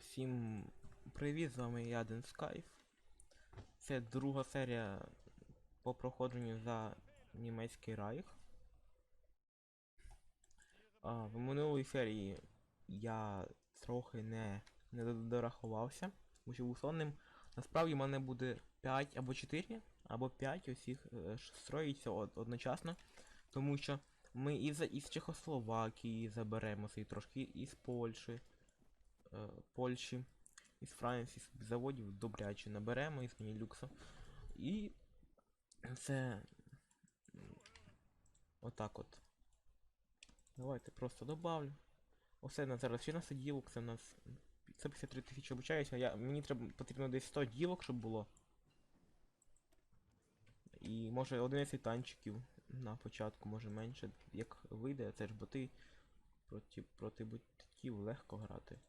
Всім привіт, з вами я Ден Скайф. Це друга серія по проходженню за німецький райх. А, в минулій серії я трохи не, не до- дорахувався, бо був сонним. Насправді в мене буде 5 або 4, або 5 усіх е, строїться одночасно. Тому що ми із, із Чехословакії заберемося і трошки із Польщі Польщі, із Франції заводів добряче наберемо із Мінілюкса. І це отак от. Давайте просто добавлю. Оце на зараз ще на ділок, це в нас 153 тисячі обучаюся. Я, мені треба потрібно десь 100 ділок, щоб було. І може 11 танчиків на початку, може менше. Як вийде, це ж боти проти, проти ботів легко грати.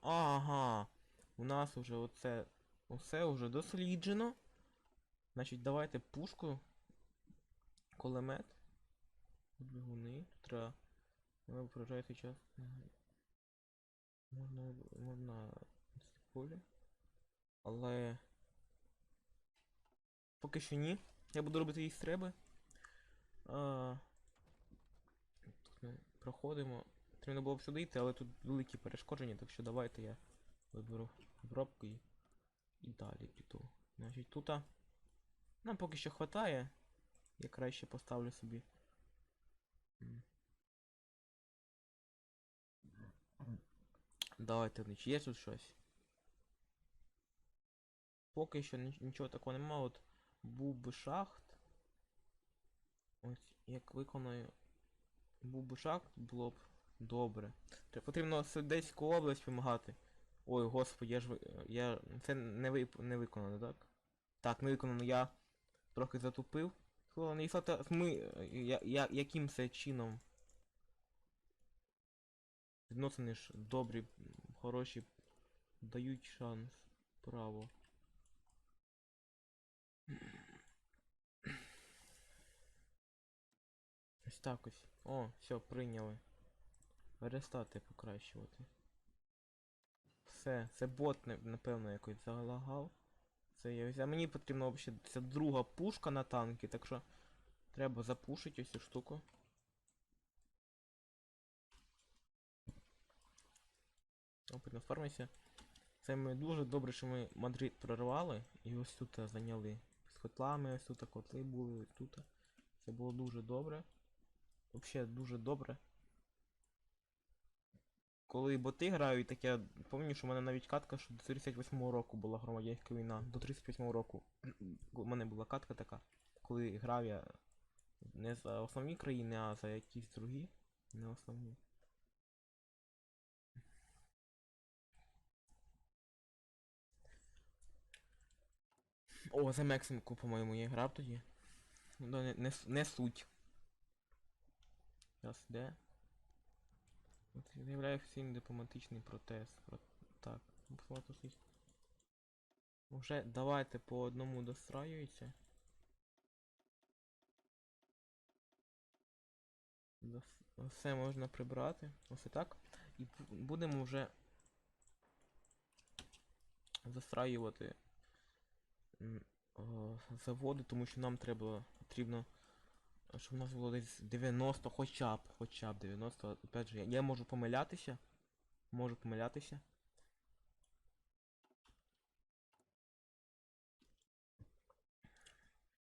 Ага. У нас уже оце. Усе вже досліджено. Значить, давайте пушку. Кулемет. Тут треба. Вона виражається час. Можна. Можна. полі. Але. Поки що ні. Я буду робити її стреби. А... Тут ми проходимо. Треба було б сюди йти, але тут великі перешкодження, так що давайте я виберу обробку і, і далі піду. Значить тут нам поки що хватає. Я краще поставлю собі. Давайте значить, є тут щось. Поки що нічого такого нема, от був би шахт. Ось як виконаю був би шахт, було б добре. Треба потрібно в область вимагати. Ой, господи, я ж ви- я. Це не вип... не виконано, так? Так, не виконано, я трохи затупив. Головне, Ісата, ми. Я, я, яким це чином? Відносини ж добрі, хороші, дають шанс, право. Ось так ось. О, все, прийняли. Перестати покращувати. Все, це бот, напевно, якось залагав. Це я. А мені потрібно взагалі ця друга пушка на танки, так що треба запушити ось цю штуку. Опит на фармісі. Це ми дуже добре, що ми Мадрид прорвали і ось тут е, зайняли. З котлами, ось тут котли були, ось тут. Це було дуже добре. Взагалі дуже добре. Коли боти грають, так я пам'ятаю, що в мене навіть катка, що до 38-го року була громадянська війна. До 38-го року. У мене була катка така, коли грав я не за основні країни, а за якісь другі. Не основні. О, за Мексику, по-моєму, я грав тоді. Ну, не, не, не суть. Зараз де? От Заявляю офіційний дипломатичний протест. Так, всіх. Уже давайте по одному достраюється. Все можна прибрати. Ось і так. І будемо вже застраювати заводи, тому що нам треба потрібно щоб у нас було десь 90, хоча б, хоча б 90, опять же, я, я можу помилятися. Можу помилятися.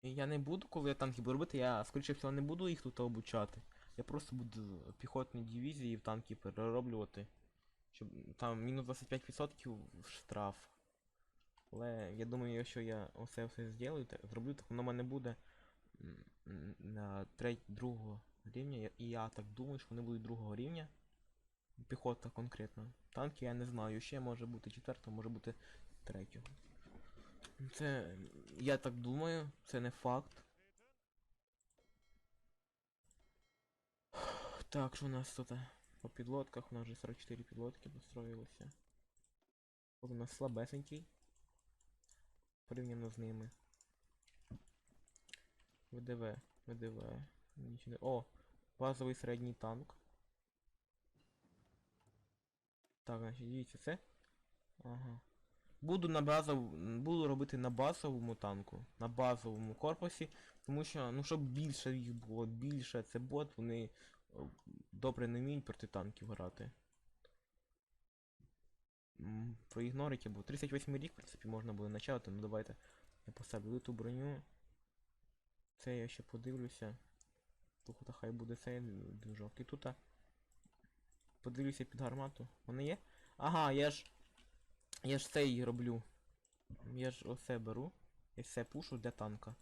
І я не буду, коли я танки буду робити, я скоріше всього не буду їх тут обучати. Я просто буду піхотні дивізії в танки перероблювати. Щоб там мінус 25% штраф. Але я думаю, якщо я оце все зроблю, зроблю, так воно в мене буде треть другого рівня. І я так думаю, що вони будуть другого рівня. Піхота конкретно. Танки я не знаю, ще може бути четвертого, може бути третього. Це. Я так думаю, це не факт. Так, що у нас тут по підлодках? У нас вже 44 підлодки построїлося. От у нас слабесенький. Порівняно з ними. ВДВ, ВДВ. Нічого. О! Базовий середній танк. Так, значить, дивіться, це. Ага. Буду на базов... буду робити на базовому танку, на базовому корпусі, тому що, ну щоб більше їх було, більше це бот, вони добре не вміють проти танків грати. Проігнорить або 38 рік, в принципі, можна буде начати, ну давайте я поставлю ту броню. Це я ще подивлюся. Тут хай буде цей движок. І тут подивлюся під гармату. Вони є? Ага, я ж. Я ж цей роблю. Я ж оце беру. І все пушу для танка.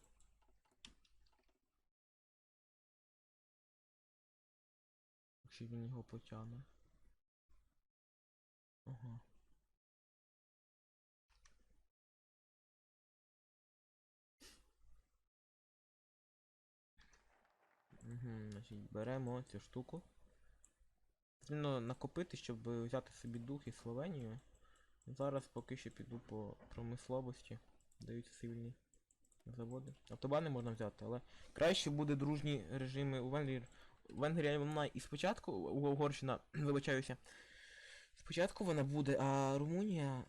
Якщо він його потягне. Ага. Значить, беремо цю штуку. Потрібно накопити, щоб взяти собі дух і Словенію. Зараз поки що піду по промисловості. Даються цивільні заводи. Автобани можна взяти, але краще буде дружні режими у Венгрії. Венгрія вона і спочатку, Угорщина, вибачаюся. Спочатку вона буде, а Румунія.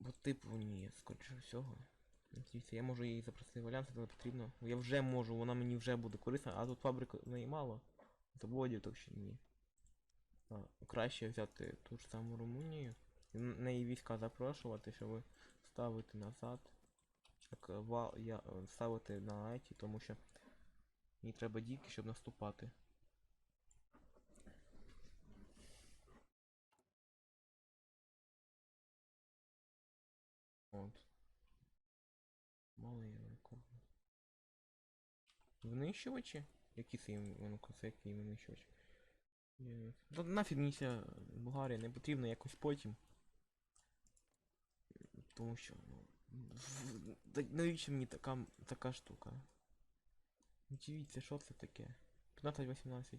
Бо типу ні, скоріше всього. Дивіться, я можу її запросити в альянс, але потрібно. Я вже можу, вона мені вже буде корисна, а тут фабрик неї мало. Заводів, так що ні. А, краще взяти ту ж саму Румунію. неї війська запрошувати, щоб ставити назад. Так, е, ва, я, е, ставити на еті, тому що мені треба дійки, щоб наступати. От. Винищувачі? Які це їм воно це який винищувач? Є. Та нафіг мені ця Болгарія не потрібно якось потім. Тому що, ну. Навіщо мені така, така штука? Ну, Дивіться, що це таке? 15-18.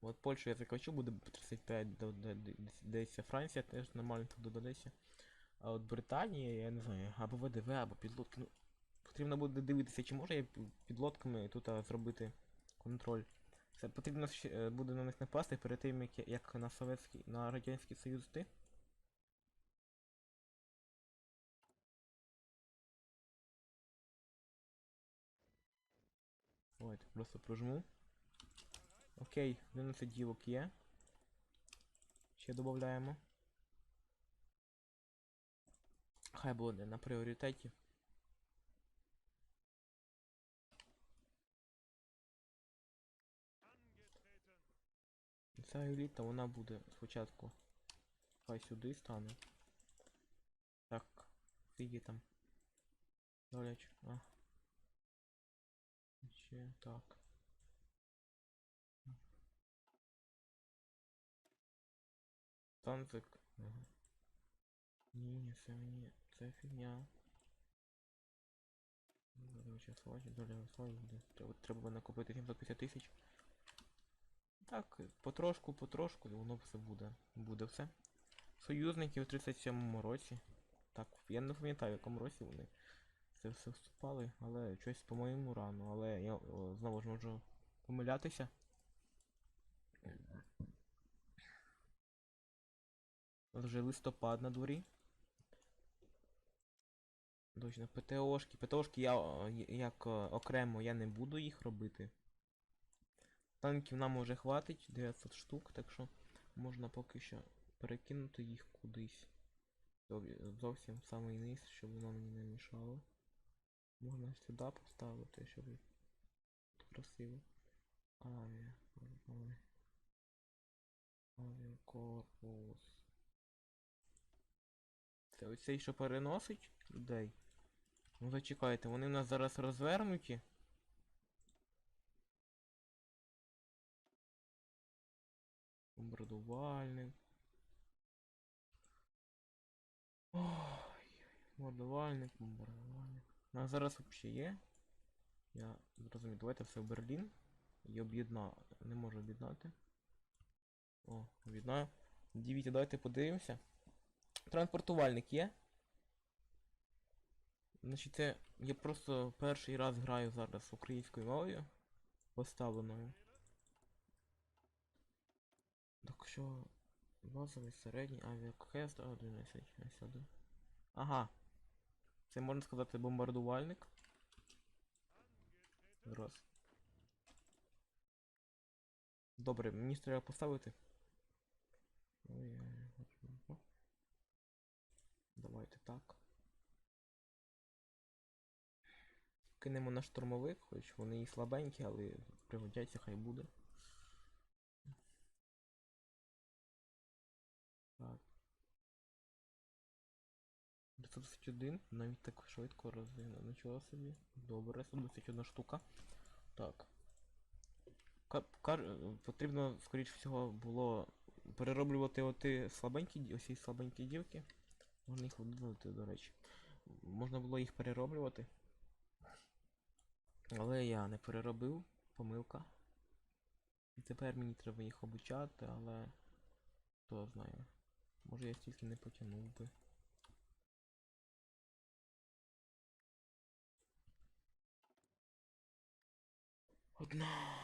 От Польщу я закачу, буде 35 до- до- до- десь Франція теж нормально туди додається. А от Британія, я не знаю, або ВДВ, або підлодки. Ну, потрібно буде дивитися, чи може я пі- підлодками тут зробити контроль. Це потрібно е, буде на них напасти перед тим, як, на Советський, на Радянський Союз йти. Ой, просто прожму. Окей, 11 ділок є. Ще додаємо. Хай буде на пріоритеті. Ця еліта вона буде спочатку. Хай сюди стане. Так, скільки там. Доляч. А. Ще так. Танцик. Ага. Ні, ні, це мені. Це фігня. Славі, доля славі буде. Треба накопити 750 тисяч. Так, потрошку, потрошку, і воно все буде. Буде все. Союзники в 37-му році. Так, я не пам'ятаю, в якому році вони це все вступали, але щось по-моєму рано, але я знову ж можу помилятися. Вже листопад на дворі. Точно, ПТОшки. ПТОшки я як окремо я не буду їх робити. Танків нам уже хватить, 900 штук, так що можна поки що перекинути їх кудись. Зовсім в самий низ, щоб воно мені не мішало. Можна сюди поставити, щоб красиво. Авіа. авіа- Авіакорпус. Це оцей, що переносить людей. Ну зачекайте, вони в нас зараз розвернуті. Бомбардувальник. Ой, бомбардувальник. У нас зараз взагалі є. Я зрозумів, давайте все в Берлін. І об'єдна. Не можу об'єднати. О, об'єднаю. Дивіться, давайте подивимося. Транспортувальник є. Значить, це я просто перший раз граю зараз українською мовою поставленою. Так що базовий середній авіакест 11 С1. Ага. Це можна сказати бомбардувальник. Раз. Добре, мені треба поставити. Ой, ой. Давайте так. Кинемо на штурмовик, хоч вони і слабенькі, але пригодяться, хай буде. 121, навіть так швидко. Нічого собі. Добре, 121 штука. Так. Ка- кар- Потрібно, скоріш всього, було перероблювати оті слабенькі, осі слабенькі дівки. Можна їх видалити, до речі. Можна було їх перероблювати. Але я не переробив, помилка. І тепер мені треба їх обучати, але хто знає. Може я стільки не потягнув би. Одна.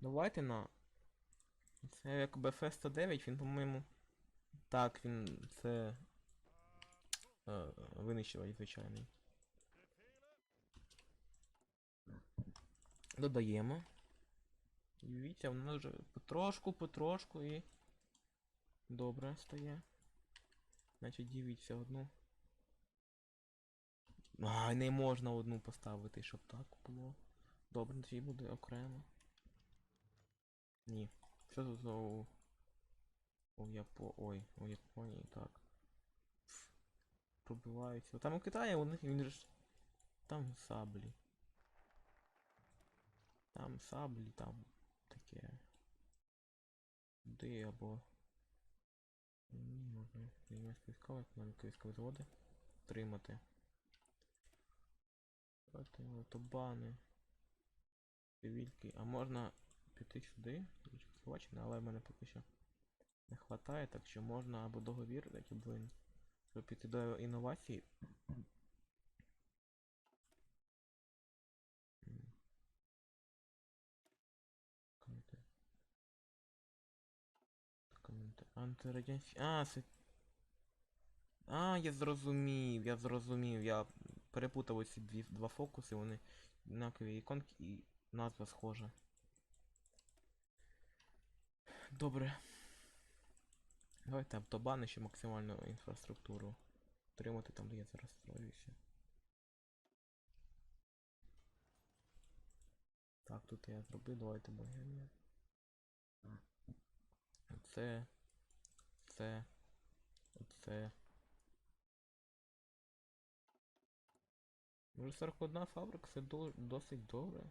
Давайте на. Це як BF 109, він, по-моєму. Так, він це. Е, винищувач звичайний. Додаємо. Дивіться, воно вже потрошку, потрошку і. Добре стає. Значить, дивіться одну. Ай, не можна одну поставити, щоб так було. Добре, тоді буде окремо. Ні. Що тут знову? У Япо... Ой, у Японії, так. Пробиваються. Там у Китаї у них він ж. Там саблі. Там саблі, там таке. Де або. Ні, можна німецька військова, економіка військові заводи. Тримати. Автобани. Цивільки. А можна піти сюди, до Чехословаччини, але в мене поки що не хватає, так що можна або договір або ін- щоб піти до. Документи. Антирадянські. А, це. А, я зрозумів, я зрозумів, я перепутав оці дві, два фокуси, вони однакові іконки і назва схожа. Добре. Давайте автобани ще максимальну інфраструктуру. Отримати там, де я зараз строюся. Так, тут я зробив, давайте богемія. Це. Це. Оце. Може 41 фабрика, це досить добре.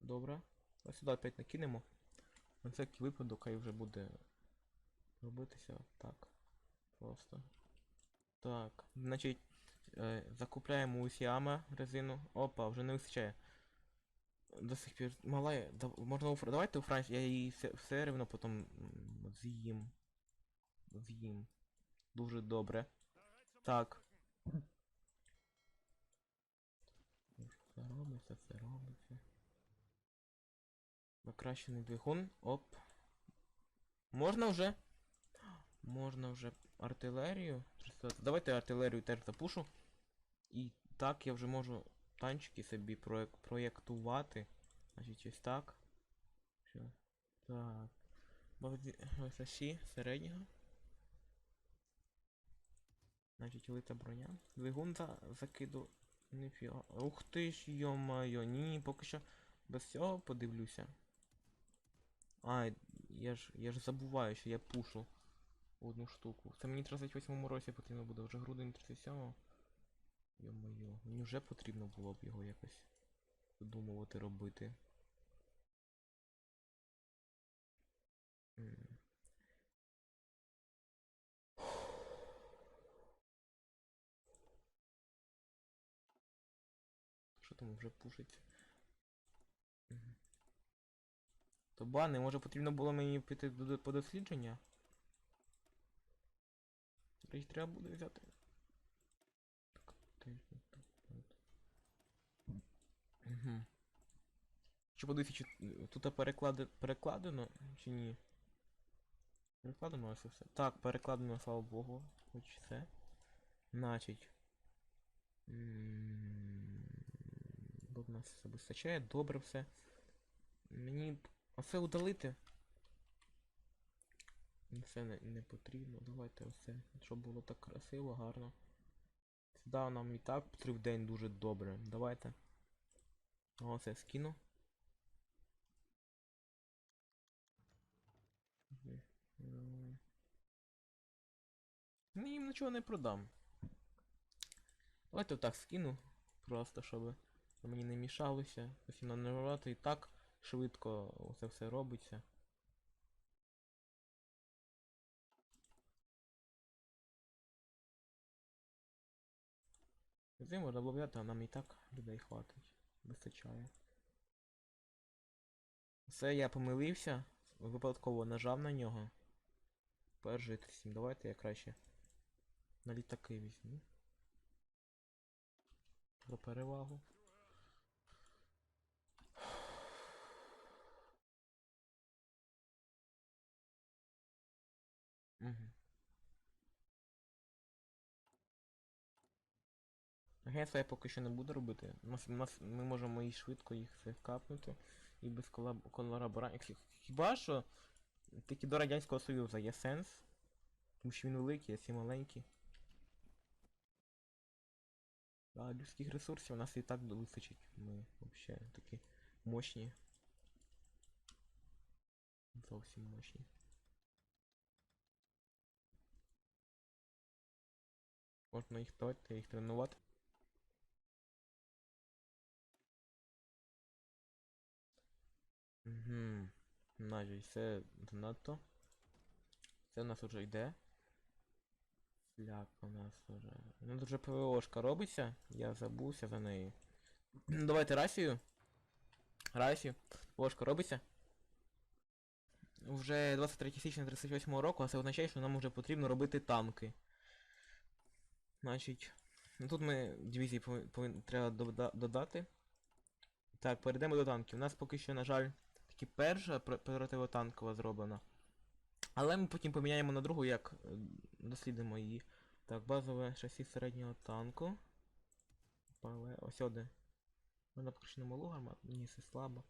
Добре. Ось сюди опять накинемо. На всякий випадок, хай вже буде робитися так. Просто. Так, значить, е, закупляємо у Сіама резину. Опа, вже не вистачає. До сих пір мала. Да, можна у Давайте у Франції, я її все, все рівно потім з'їм. З'їм. Дуже добре. Так. Це робиться, це робиться. Покращений двигун. Оп. Можна вже? Можна вже артилерію. Давайте артилерію теж запушу. І так я вже можу танчики собі проєк- проєктувати. Значить ось так. Що? Так. Саші середнього. Значить, лита броня. Двигун за закиду. Ніфіга. Ух ти ж, йо-моє, ні, поки що без цього подивлюся. А, я ж я ж забуваю, що я пушу одну штуку. Це мені в 38 році потрібно буде, вже грудень 37-го. Йо-моє, мені вже потрібно було б його якось подумувати робити. М. Що там вже пушиться? То бани, може потрібно було мені піти до- по дослідження? Речі треба буде взяти. Так. Угу. Чи подивіться, чи тут переклади... перекладено, чи ні? Перекладено ось все. Так, перекладено, слава Богу, хоч це. Значить. м, Бо в нас все вистачає, добре все. Мені оце удалити. Це не, не потрібно. Давайте оце, щоб було так красиво, гарно. Сюди нам і так в день дуже добре. Давайте. Оце скину. Ну їм нічого не продам. Давайте отак скину. Просто щоб мені не мішалося. Постійно наживати і так швидко це все робиться. Це можна обробляти, а нам і так людей хватить. Вистачає. Все, я помилився. Випадково нажав на нього. Перший 7. Давайте я краще на літаки візьму. За перевагу. Агентство я поки що не буду робити. Нас, нас, ми можемо і швидко їх все капнути. І без колаб... колаборантів. Хіба що тільки до Радянського Союзу є сенс. Тому що він великий, а ці маленькі. А людських ресурсів у нас і так вистачить. Ми взагалі такі мощні. Зовсім мощні. Можна їх давайте їх тренувати. Угу. Значить, все занадто. Це у нас уже йде. Фляк у нас уже. Ну тут вже ПВОшка робиться. Я забувся за неї. Давайте расію. Расію. ПВОшка робиться. Вже 23 січня 38 року, а це означає, що нам вже потрібно робити танки. Значить. Ну тут ми дивізії повин- повин- треба додати. Так, перейдемо до танків. У нас поки що, на жаль, тільки перша противотанкова зроблена. Але ми потім поміняємо на другу, як е, дослідимо її. Так, базове шасі середнього танку. Ось сюди. Можна поки що на. Ні, це слабо.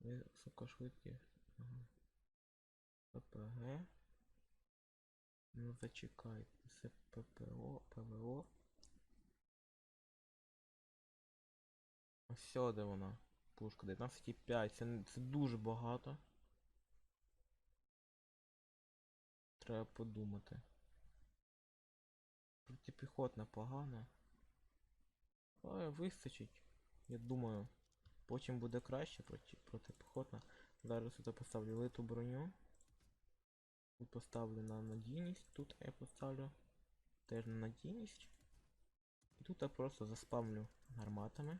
Високошвидкість. Ага. ППГ. Ну зачекайте. Це ППО, ПВО. Ось сюди вона. Пушка 19,5. Це, це дуже багато. Треба подумати. Протипіхотна погана. Але вистачить. Я думаю. Потім буде краще проти, протипіхотна. Зараз тут поставлю литу броню. Тут поставлю на надійність. Тут я поставлю теж на надійність. І тут я просто заспамлю гарматами.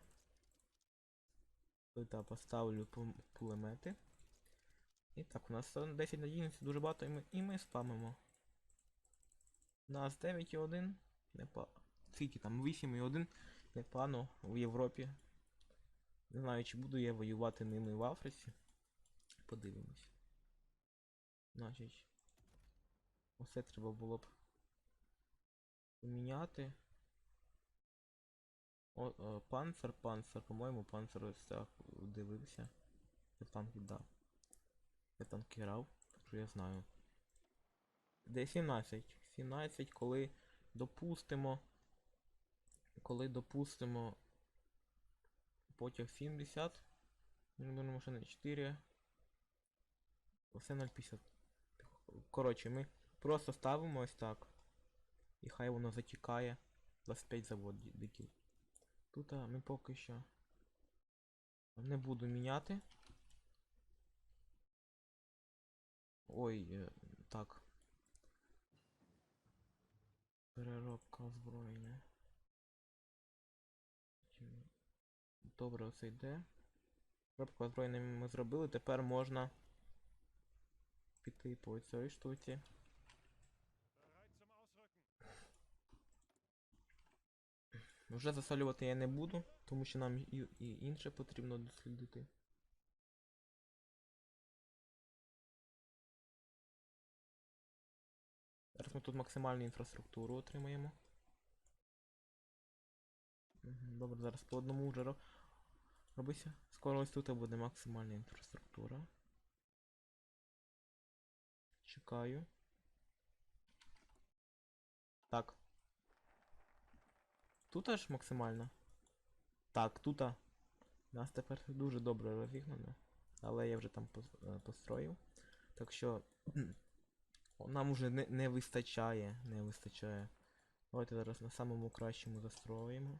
Я поставлю пу- пулемети. І так, у нас е, 10 надійності дуже багато, і ми, і ми спамимо. У нас 9,1. Непа... Скільки там? 8,1. Непогано в Європі. Не знаю, чи буду я воювати ними в Африці. Подивимось. Значить. Усе треба було б поміняти. О, о, панцер, панцер, по-моєму, панцер ось так дивився. Я танк віддав. Я танки грав, так що я знаю. Де 17? 17, коли допустимо. Коли допустимо. Потяг 70. Мінімальна машина 4. Все 0,50. Коротше, ми просто ставимо ось так. І хай воно затікає. 25 заводиків. Тут ми поки що не буду міняти. Ой, е, так. Переробка озброєння. Добре, оце йде. Переробка озброєння ми зробили, тепер можна піти по цій штуці. Вже засолювати я не буду, тому що нам і, інше потрібно дослідити. Зараз ми тут максимальну інфраструктуру отримаємо. Добре, зараз по одному вже робися. Скоро ось тут буде максимальна інфраструктура. Чекаю. Так. Тут аж максимально. Так, тут нас тепер дуже добре розігнано. Але я вже там е, построїв. Так що нам уже не, не вистачає, не вистачає. Давайте зараз на самому кращому застроїмо.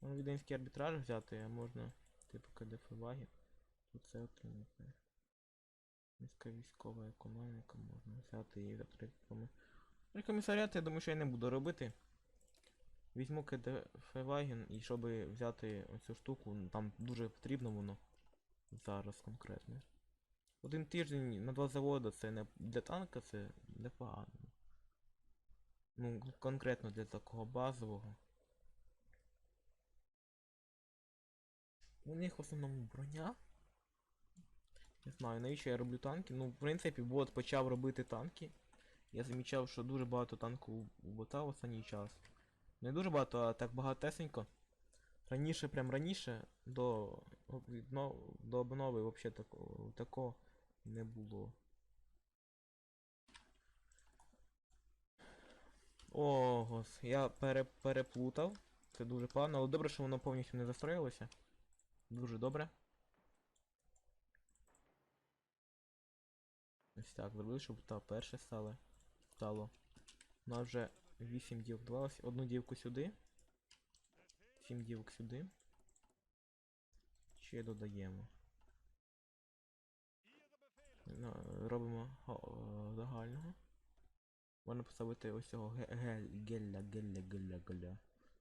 Можна віденський арбітраж взяти, а можна типу КДФ ваги. Тут це отримати. Міська військова економіка можна взяти і закрити. При комісаріат, я думаю, що я не буду робити. Візьму КДФ Ваген і щоб взяти оцю штуку, ну, там дуже потрібно воно зараз конкретно. Один тиждень на два заводи це не для танка це непогано. Ну, конкретно для такого базового. У них в основному броня. Не знаю, навіщо я роблю танки. Ну, в принципі, бот почав робити танки. Я замічав, що дуже багато танків у- бота в останній час. Не дуже багато, а так багатесенько. Раніше, прям раніше, до, до обнови взагалі такого, такого не було. О, гос, я пере, переплутав. Це дуже погано, але добре, що воно повністю не застроїлося. Дуже добре. Ось так, зробили, щоб та перше стало. Стало. У нас вже 8 дівок додалось. Одну дівку сюди. 7 дівок сюди. Ще додаємо. Робимо о, загального. Можна поставити ось цього гель, гелля, гелля, гелля, гелля.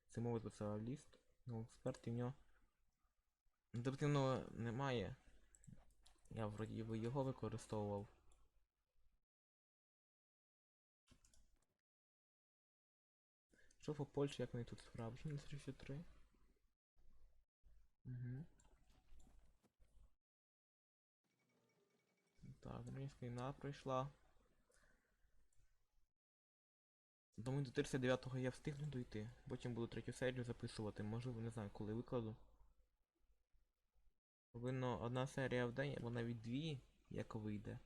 Це мовить спеціаліст. Ну, експерт і в нього. Адаптивного немає. Я вроді його використовував. Що по Польщі, як вони тут справжні на 33? Угу. Так, Українська війна пройшла. Думаю, до 39-го я встигну дойти. Потім буду третю серію записувати. Можливо, не знаю, коли викладу. Повинно одна серія в день, або навіть дві, як вийде.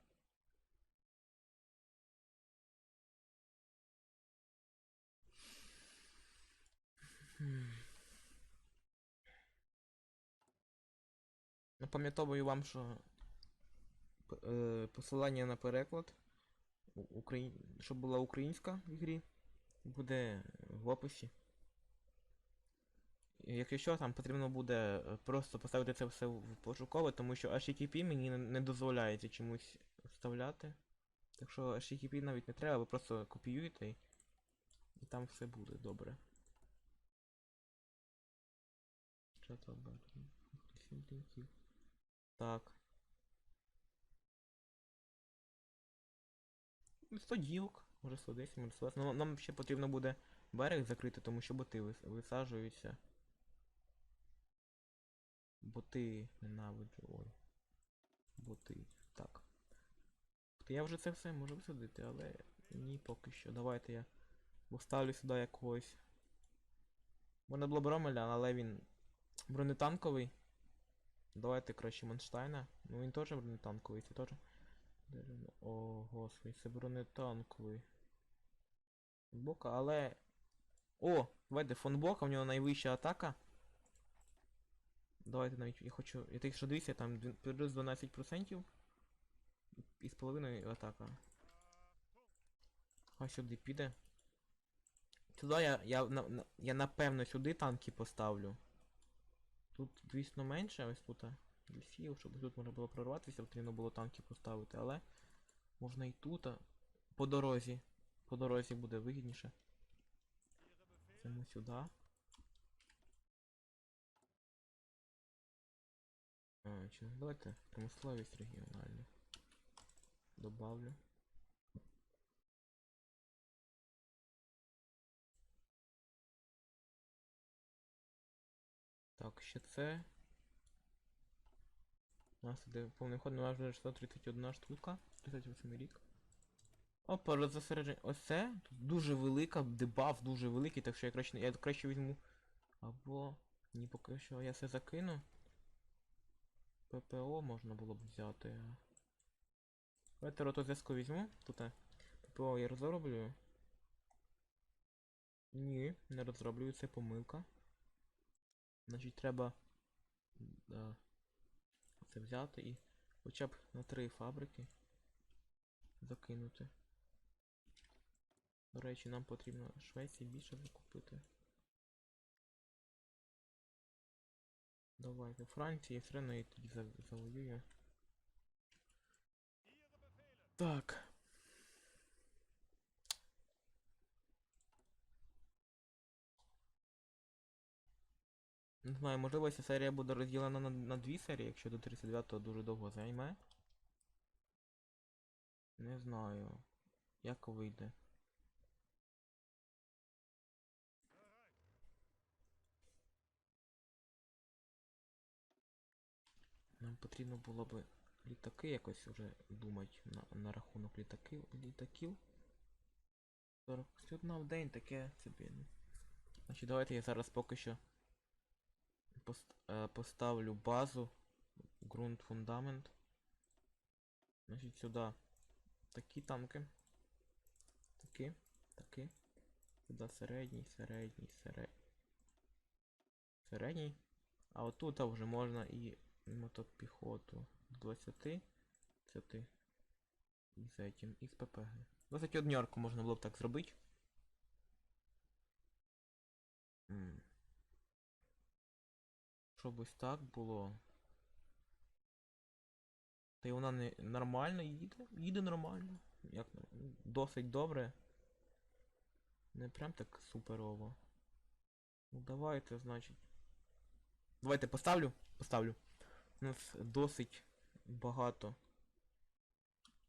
Напам'ятовую вам, що е, посилання на переклад, Украї... щоб була українська в ігрі, буде в описі. Якщо що, там потрібно буде е, просто поставити це все в пошукове, тому що HTTP мені не- дозволяється чомусь вставляти. Так що HTTP навіть не треба, ви просто копіюєте і там все буде добре. Що бачимо? Так. Ну, 100 ділок, може 110, може 120. Ну, нам ще потрібно буде берег закрити, тому що боти вис- висаджуються. Боти ненавиджу, ой. Боти. Так. Я вже це все можу висадити, але ні поки що. Давайте я поставлю сюди якогось. Можна було б Ромеля, але він бронетанковий. Давайте краще Манштайна. Ну він теж бронетанковий, це теж. О, господи, це бронетанковий. Бока, але. О! Давайте фон Бока, в нього найвища атака. Давайте навіть я хочу. Я так що дивіться, там плюс 12% і з половиною атака. Хай сюди піде. Сюди я, я, я напевно сюди танки поставлю. Тут, звісно, менше, ось тут лісів, щоб тут можна було прорватися, потрібно було танки поставити, але можна і тут. а, По дорозі. По дорозі буде вигідніше. Це ми сюди. Чи давайте промисловість регіональну. Добавлю. Так, ще це. У нас іде повний ход, ну аж вже 631 штука. 38 рік. Опа, розосередження. Ось тут дуже велика, дебаф дуже великий, так що я краще, я краще візьму. Або... Ні, поки що я все закину. ППО можна було б взяти. Давайте ротозв'язку візьму. Тут е, ППО я розроблю. Ні, не розроблюю, це помилка. Значить треба да, це взяти і хоча б на три фабрики закинути. До речі, нам потрібно Швеції більше закупити. Давайте, Франції, все одно я тоді за- завоюю. Так. Не знаю, можливо, ця серія буде розділена на, на дві серії, якщо до 39-го дуже довго займе. Не знаю. Як вийде. Нам потрібно було би літаки якось вже думати на, на рахунок літаків. літаків. 41 в день таке собі. Значить, давайте я зараз поки що е, поставлю базу, ґрунт, фундамент. Значить, сюди такі танки. Такі, такі. Сюди середній, середній, середній. Середній. А отут вже можна і мотопіхоту. З 20. 30. І з этим, і з ППГ. 21 можна було б так зробити. Щоб ось так було. Та й вона не нормально їде. Їде нормально. Як досить добре. Не прям так суперово. Ну давайте, значить. Давайте поставлю. Поставлю. У нас досить багато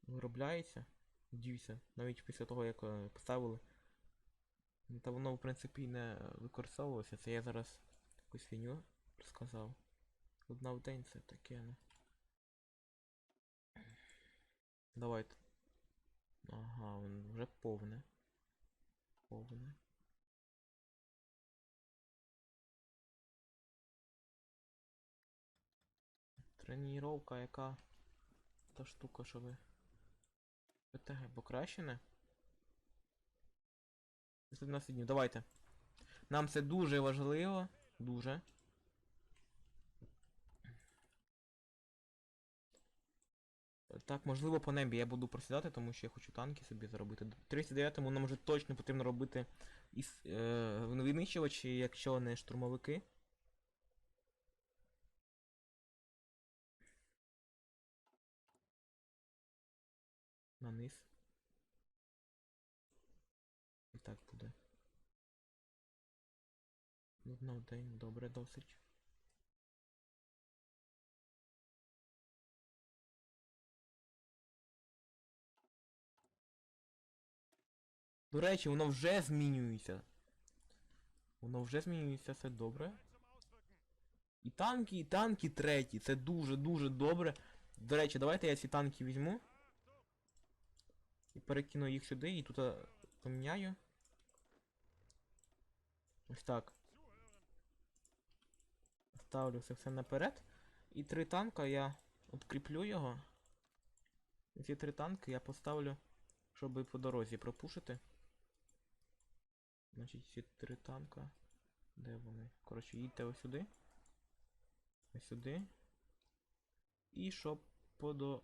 виробляється. Дівся, навіть після того, як е, поставили. Та воно, в принципі, не використовувалося. Це я зараз якусь фіню розказав. Одна в день це таке, ну. Давайте. Ага, він вже повне. Повне. Треніровка яка? Та штука, що ви. ПТГ покращене? 11 днів, давайте. Нам це дуже важливо. Дуже. Так, можливо, по небі я буду просідати, тому що я хочу танки собі заробити. 39-му нам вже точно потрібно робити із е, винищувачі, якщо не штурмовики. На низ. І так буде. Одна в день, добре, досить. До речі, воно вже змінюється. Воно вже змінюється, це добре. І танки, і танки треті. Це дуже-дуже добре. До речі, давайте я ці танки візьму. І перекину їх сюди, і тут е, поміняю. Ось так. Ставлю це все наперед. І три танка я откріплю його. Ці три танки я поставлю, щоб по дорозі пропушити. Значить, ці три танка. Де вони? Коротше, їдьте ось сюди. Ось сюди. І щоб по до...